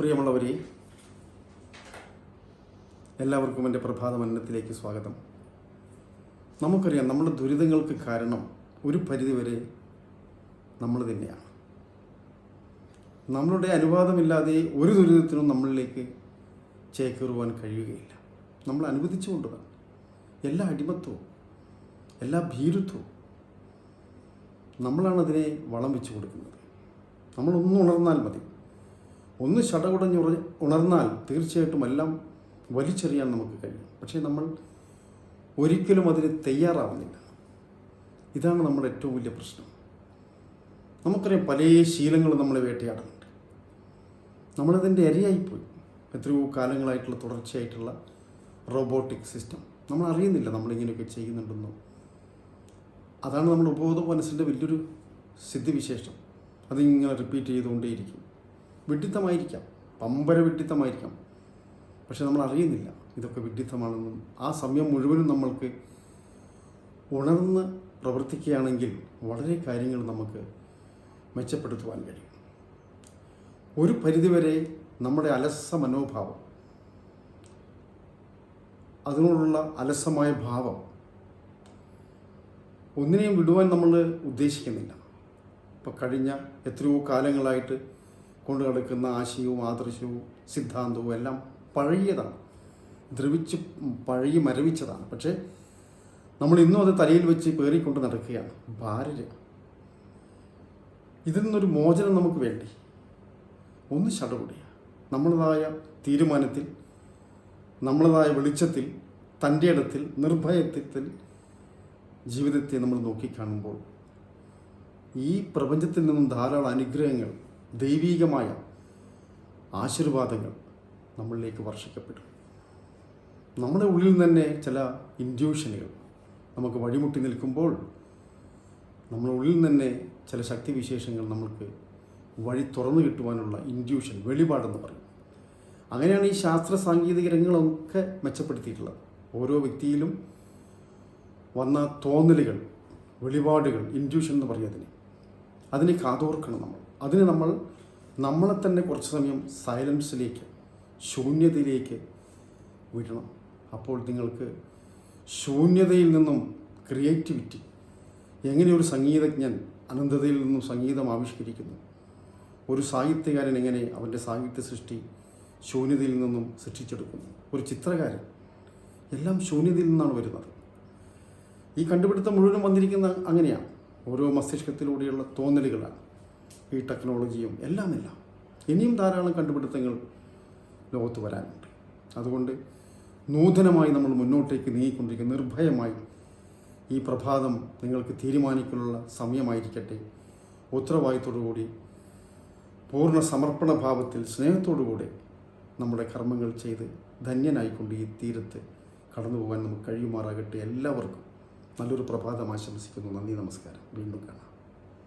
പ്രിയമുള്ളവരെ എല്ലാവർക്കും എന്റെ പ്രഭാത മന്നത്തിലേക്ക് സ്വാഗതം. നമുക്കറിയാം നമ്മുടെ ദുരിതങ്ങൾക്ക് കാരണം ഒരു പരിധിവരെ നമ്മൾ തന്നെയാണ്. നമ്മളുടെ അനുവാദമില്ലാതെ ഒരു ദുരിതത്തിനും നമ്മളിലേക്ക് ചേക്കേറുവാൻ കഴിയുകയില്ല. നമ്മൾ അനുവദിച്ചുകൊണ്ടതാണ് എല്ലാ അടിമത്വവും എല്ലാ ഭീരുത്വവും നമ്മളാണതിനെ വളം വെച്ചു കൊടുക്കുന്നത് നമ്മളൊന്നുണർന്നാൽ മതി. ഒന്ന് ശടകുടഞ്ഞ് ഉണർന്നാൽ തീർച്ചയായിട്ടും എല്ലാം വലിച്ചെറിയാൻ നമുക്ക് കഴിയും. പക്ഷേ നമ്മൾ ഒരിക്കലും അതിന് തയ്യാറാവുന്നില്ല. ഇതാണ് നമ്മുടെ ഏറ്റവും വലിയ പ്രശ്നം. നമുക്കറിയാം പല ശീലങ്ങളും നമ്മൾ വേട്ടയാടുന്നുണ്ട്. നമ്മളതിന്റെ ഇരയായിപ്പോയി എത്രയോ കാലങ്ങളായിട്ടുള്ള തുടർച്ചയായിട്ടുള്ള റോബോട്ടിക് സിസ്റ്റം. നമ്മൾ അറിയുന്നില്ല നമ്മളിങ്ങനെയൊക്കെ ചെയ്യുന്നുണ്ടെന്നോ. അതാണ് നമ്മുടെ ഉപബോധ മനസ്സിന്റെ വലിയൊരു സിദ്ധിവിശേഷം. അതിങ്ങനെ റിപ്പീറ്റ് ചെയ്തുകൊണ്ടേയിരിക്കും. വിഡ്ഢിത്തമായിരിക്കാം പമ്പര വിഡ്ഢിത്തമായിരിക്കാം പക്ഷെ നമ്മൾ അറിയുന്നില്ല ഇതൊക്കെ വിഡ്ഢിത്തമാണെന്നും ആ സമയം മുഴുവനും നമ്മൾക്ക് ഉണർന്ന് പ്രവർത്തിക്കുകയാണെങ്കിൽ വളരെ കാര്യങ്ങൾ നമുക്ക് മെച്ചപ്പെടുത്തുവാൻ കഴിയും. ഒരു പരിധിവരെ നമ്മുടെ അലസ മനോഭാവം അതിനോടുള്ള അലസമായ ഭാവം ഒന്നിനെയും വിടുവാൻ നമ്മൾ ഉദ്ദേശിക്കുന്നില്ല. ഇപ്പം കഴിഞ്ഞ എത്രയോ കാലങ്ങളായിട്ട് കൊണ്ടു കിടക്കുന്ന ആശയവും ആദർശവും സിദ്ധാന്തവും എല്ലാം പഴകിയതാണ്. ദ്രവിച്ച് പഴകി മരവിച്ചതാണ്. പക്ഷേ നമ്മൾ ഇന്നും അത് തലയിൽ വെച്ച് പേറിക്കൊണ്ട് നടക്കുകയാണ്. ഭാരര് ഇതിൽ നിന്നൊരു മോചനം നമുക്ക് വേണ്ടി. ഒന്ന് ശടപൊടിയ നമ്മളതായ തീരുമാനത്തിൽ നമ്മളതായ വെളിച്ചത്തിൽ തന്റെ ഇടത്തിൽ നിർഭയത്വത്തിൽ ജീവിതത്തെ നമ്മൾ നോക്കിക്കാണുമ്പോൾ ഈ പ്രപഞ്ചത്തിൽ നിന്നും ധാരാളം അനുഗ്രഹങ്ങൾ ദൈവീകമായ ആശീർവാദങ്ങൾ നമ്മളിലേക്ക് വർഷിക്കപ്പെടും നമ്മുടെ ഉള്ളിൽ തന്നെ ചില ഇൻഡ്യൂഷനുകൾ നമുക്ക് വഴിമുട്ടി നിൽക്കുമ്പോൾ നമ്മുടെ ഉള്ളിൽ തന്നെ ചില ശക്തിവിശേഷങ്ങൾ നമുക്ക് വഴി തുറന്നു കിട്ടുവാനുള്ള ഇൻഡ്യൂഷൻ വെളിപാടെന്ന് പറയും. അങ്ങനെയാണ് ഈ ശാസ്ത്ര സാങ്കേതിക രംഗങ്ങളൊക്കെ മെച്ചപ്പെടുത്തിയിട്ടുള്ളത്. ഓരോ വ്യക്തിയിലും വന്ന തോന്നലുകൾ വെളിപാടുകൾ ഇൻഡ്യൂഷൻ എന്ന് പറയും അതിന്. അതിനെ കാതോർക്കണം നമ്മൾ. അതിന് നമ്മൾ നമ്മളെ തന്നെ കുറച്ച് സമയം സൈലൻസിലേക്ക് ശൂന്യതയിലേക്ക് വിടണം അപ്പോൾ നിങ്ങൾക്ക് ശൂന്യതയിൽ നിന്നും ക്രിയേറ്റിവിറ്റി എങ്ങനെ ഒരു സംഗീതജ്ഞൻ അനന്തതയിൽ നിന്നും സംഗീതം ആവിഷ്കരിക്കുന്നു. ഒരു സാഹിത്യകാരൻ എങ്ങനെ അവന്റെ സാഹിത്യ സൃഷ്ടി ശൂന്യതയിൽ നിന്നും സൃഷ്ടിച്ചെടുക്കുന്നു? ഒരു ചിത്രകാരൻ. എല്ലാം ശൂന്യതയിൽ നിന്നാണ് വരുന്നത്. ഈ കണ്ടുപിടുത്തം മുഴുവനും വന്നിരിക്കുന്ന അങ്ങനെയാണ്. ഓരോ മസ്തിഷ്കത്തിലൂടെയുള്ള തോന്നലുകളാണ്. ഈ ടെക്നോളജിയും എല്ലാം എല്ലാം ഇനിയും ധാരാളം കണ്ടുപിടുത്തങ്ങൾ ലോകത്ത് വരാനുണ്ട്. അതുകൊണ്ട് നൂതനമായി നമ്മൾ മുന്നോട്ടേക്ക് നീങ്ങിക്കൊണ്ടിരിക്കുന്ന നിർഭയമായി ഈ പ്രഭാതം നിങ്ങൾക്ക് തീരുമാനിക്കാനുള്ള സമയമായിരിക്കട്ടെ. ഉത്തരവാദിത്തോടുകൂടി പൂർണ സമർപ്പണ ഭാവത്തിൽ സ്നേഹത്തോടുകൂടെ നമ്മുടെ കർമ്മങ്ങൾ ചെയ്ത് ധന്യനായിക്കൊണ്ട് ഈ തീരത്ത് കടന്നു പോകാൻ നമുക്ക് കഴിയുമാറാകട്ടെ. എല്ലാവർക്കും നല്ലൊരു പ്രഭാതം ആശംസിക്കുന്നു. നന്ദി നമസ്കാരം. വീണ്ടും കാണാം.